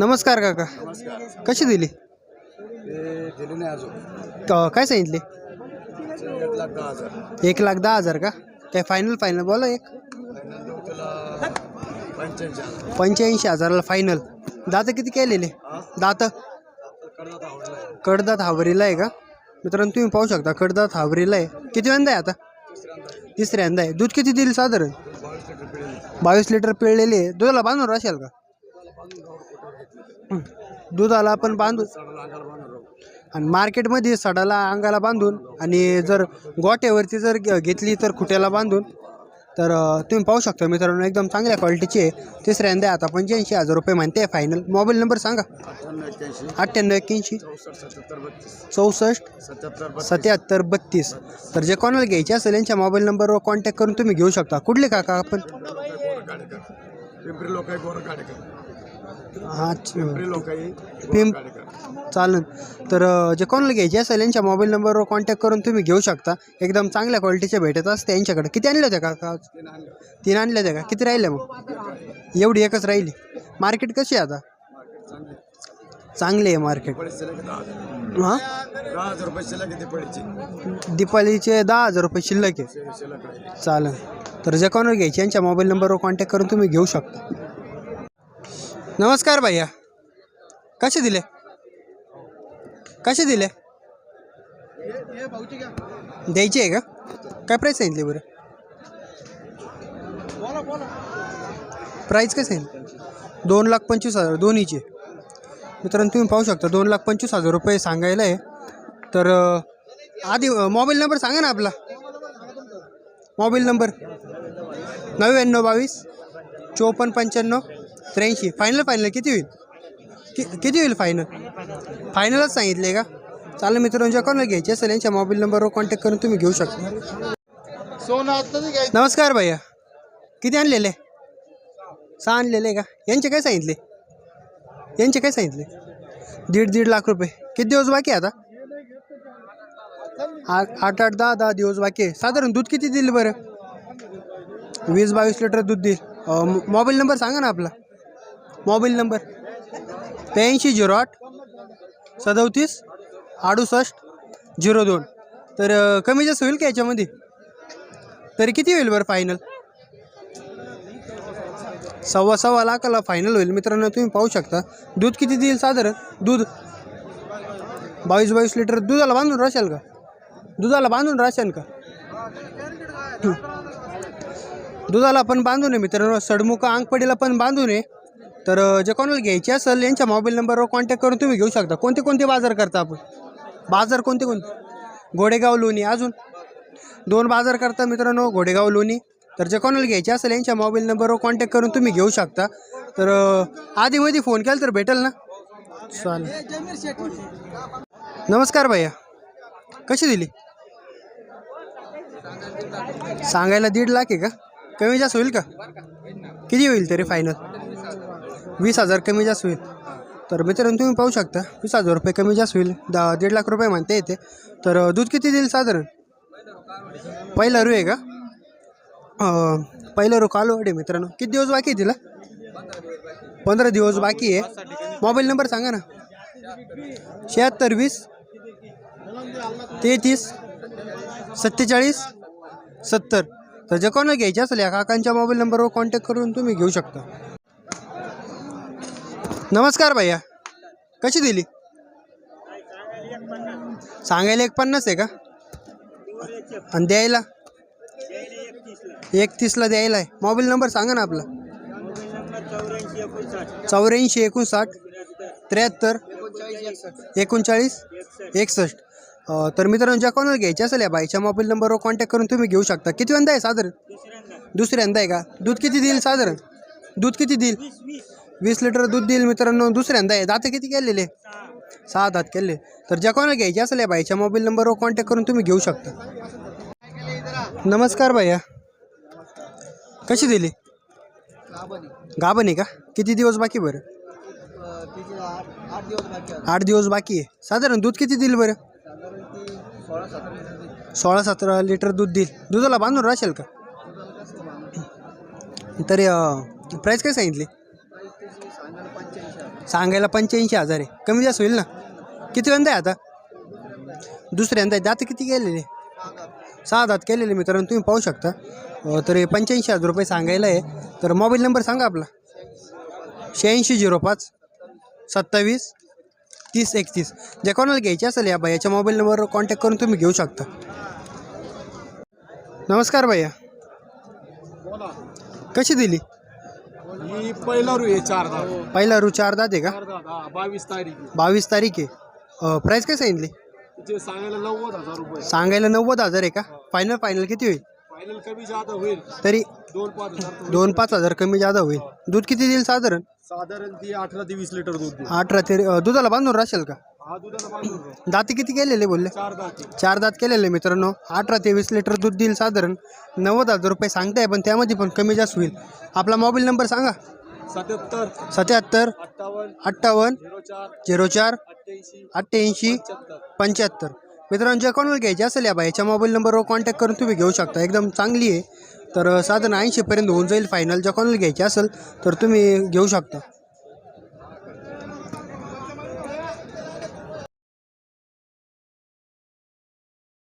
नमस्कार काका. कशी दिली? दिली नाही अजून काय सांगितले? एक लाख दहा हजार का? काय फायनल फायनल बोला एक. पंच्याऐंशी हजाराला फायनल दातं किती केलेले? दात? कडदात हावरीला आहे का? मित्रांनो तुम्ही पाहू शकता कडदात हावरीला आहे. किती वेंदा आहे आता? तिसऱ्यांदा आहे. दूध किती दिली साधारण? बावीस लिटर पिळलेले. आहे दुधाला बांधून असेल का? दुधाला आपण बांधू आणि मार्केटमध्ये सडाला अंगाला बांधून आणि जर गोट्यावरती जर घेतली तर खुट्याला बांधून तर तुम्ही पाहू शकता मित्रांनो एकदम चांगल्या क्वालिटीचे आहे. तिसऱ्यांदा आता पंच्याऐंशी हजार रुपये म्हणते फायनल मोबाईल नंबर सांगा. अठ्ठ्याण्णव एक्क्याऐंशी. चौसष्ट. सत्याहत्तर बत्तीस. सत्याहत्तर बत्तीस तर जे कोणाला घ्यायचे असेल यांच्या मोबाईल नंबरवर कॉन्टॅक्ट करून तुम्ही घेऊ शकता. कुठले काका आपण? हा पिंप चालेल तर जे कोणाला घ्यायचे असेल यांच्या मोबाईल नंबरवर कॉन्टॅक्ट करून तुम्ही घेऊ शकता. एकदम चांगल्या क्वालिटीचे भेटत असते यांच्याकडे. किती आणले होते काका आज? ते आणलं तीन आणले होते का? किती राहिले मग? एवढी एकच राहिली. मार्केट कशी आहे आता? चांगले आहे मार्केट हां? दिपाळीचे. दहा हजार रुपये शिल्लक आहे. शिल्लक आहे. चालेल तर जे कोणाला घ्यायचे यांच्या मोबाईल नंबरवर कॉन्टॅक्ट करून तुम्ही घेऊ शकता. नमस्कार भैया. कसे दिले? कसे दिले? द्यायचे आहे का? काय प्राईस सांगितली बरं? प्राईस काय सांगितली दोन लाख पंचवीस हजार दोन्हीचे. मित्रांनो तुम्ही पाहू शकता दोन लाख पंचवीस हजार रुपये सांगायला आहे. तर आधी मोबाईल नंबर सांगा ना आपला. मोबाईल नंबर नव्याण्णव बावीस चोपन्न पंच्याण्णव त्र्याऐंशी. फायनल फायनल किती होईल? कि किती होईल फायनल फायनलच सांगितले का? चालेल मित्रांनो ज्या कोणाला घ्यायचे असेल यांच्या मोबाईल नंबरवर कॉन्टॅक्ट करून तुम्ही घेऊ शकता. नमस्कार भैया. किती आणलेले? सहा आणलेले का? यांचे काय सांगितले? यांचे काय सांगितले? दीड दीड लाख रुपये. किती दिवस बाकी आता? आठ आठ आठ दहा दहा दिवस बाकी आहे. साधारण दूध किती दिलं बरं? वीस बावीस लिटर दूध देईल. मोबाईल नंबर सांगा ना आपला. मोबाईल नंबर त्र्याऐंशी झिरो आठ सदोतीस अडुसष्ट झिरो दोन. तर कमी जास्त होईल का याच्यामध्ये? तरी किती होईल बरं फायनल सव्वा सव्वा लाखाला फायनल होईल. मित्रांनो तुम्ही पाहू शकता. दूध किती देईल साधारण? दूध बावीस बावीस लिटर दुधाला बांधून राहशाल का? दुधाला बांधून राहशाल का? दुधाला पण बांधून आहे मित्रांनो. सडमुख अंगपडीला पण बांधून आहे तर जे कोणाला घ्यायचे असेल यांच्या मोबाईल नंबरवर कॉन्टॅक्ट करून तुम्ही घेऊ शकता. कोणते कोणते बाजार करता आपण? बाजार कोणते कोणते? घोडेगाव लोणी. अजून? दोन बाजार करता मित्रांनो घोडेगाव लोणी. तर जे कोणाला घ्यायचे असेल यांच्या मोबाईल नंबरवर कॉन्टॅक्ट करून तुम्ही घेऊ शकता. तर आधीमध्ये फोन केला तर भेटेल ना? चालेल. नमस्कार भैया. कशी दिली? सांगायला दीड लाख आहे का? कमी जास्त होईल का? किती होईल तरी फायनल वीस हजार कमी जास्त होईल. तर मित्रांनो तुम्ही पाहू शकता वीस हजार रुपये कमी जास्त होईल. दा दीड लाख रुपये म्हणते येते. तर दूध किती देईल साधारण? पहिला रू आहे का? पहिला रू कालो आहे मित्रांनो. किती दिवस बाकी आहे तिला? पंधरा दिवस बाकी आहे. मोबाईल नंबर सांगा ना. शहात्तर वीस तेहतीस सत्तेचाळीस सत्तर. तर जे कोणाला घ्यायचे असेल या काकांच्या मोबाईल नंबरवर कॉन्टॅक्ट करून तुम्ही घेऊ शकता. नमस्कार भैया. कशी दिली? सांगायला एक पन्नास आहे का? आणि द्यायला? एकतीसला द्यायला आहे. मोबाईल नंबर सांगा ना आपला. चौऱ्याऐंशी एकोणसाठ त्र्याहत्तर एकोणचाळीस एकसष्ट. तर मित्रांनो ज्या कोणाला घ्यायच्या असेल या बाईच्या मोबाईल नंबरवर कॉन्टॅक्ट करून तुम्ही घेऊ शकता. किती वंदा आहे साधारण? दुसऱ्यांदा आहे का? दूध किती देईल साधारण? दूध किती देईल? वीस लिटर दूध देईल मित्रांनो. दुसऱ्यांदा आहे दात किती केलेले? सहा दात केले. तर ज्या कोणाला घ्यायचे असेल या बाईच्या मोबाईल नंबरवर कॉन्टॅक्ट करून तुम्ही घेऊ शकता. नमस्कार भैया. कशी दिली? गाभण आहे का? किती दिवस बाकी बरं? आठ दिवस बाकी आहे. साधारण दूध किती देईल बरं? सोळा सतरा लिटर दूध देईल. दुधाला बांधून राहशील का? तरी प्राईस काय सांगितली? सांगायला पंच्याऐंशी हजार आहे. कमी जास्त होईल ना? किती वेळा आहे आता? दुसऱ्यांदा आहे. दात किती गेलेले? सहा दात केलेले मित्रांनो तुम्ही पाहू शकता. तर हे पंच्याऐंशी हजार रुपये सांगायला आहे. तर मोबाईल नंबर सांगा आपला. शहाऐंशी झिरो पाच सत्तावीस तीस एकतीस. ज्या कोणाला घ्यायची असेल या भैयाच्या मोबाईल नंबरवर कॉन्टॅक्ट करून तुम्ही घेऊ शकता. नमस्कार भैया. कशी दिली? ही पहिला रू आहे चार दहा पहिला रू चार दात आहे का? चार बावीस तारीख. बावीस तारीख आहे. प्राईस काय सांगितली सांगायला नव्वद हजार रुपये. सांगायला नव्वद हजार आहे का? फायनल फायनल किती होईल? फायनल कमी जादा होईल. तरी दोन पाच हजार दोन पाच हजार कमी जादा होईल. दूध किती देईल साधारण? साधारण ती अठरा ते वीस लिटर दूध देईल. अठरा ते अं, दुधाला बांधून राहशील का? दाती किती केलेले बोलले? चार दात. केलेले मित्रांनो. अठरा ते वीस लिटर दूध देईल साधारण. नव्वद हजार रुपये सांगताय पण त्यामध्ये पण कमी जास्त होईल. आपला मोबाईल नंबर सांगा. सत्याहत्तर सत्याहत्तर अठ्ठावन्न झिरो चार अठ्ठ्याऐंशी पंच्याहत्तर. मित्रांनो जे कोणाला घ्यायचे असेल या बाईच्या मोबाईल नंबरवर कॉन्टॅक्ट करून तुम्ही घेऊ शकता. एकदम चांगली आहे. तर साधारण ऐंशीपर्यंत होऊन जाईल फायनल ज्या कोणाला घ्यायची असेल तर तुम्ही घेऊ शकता.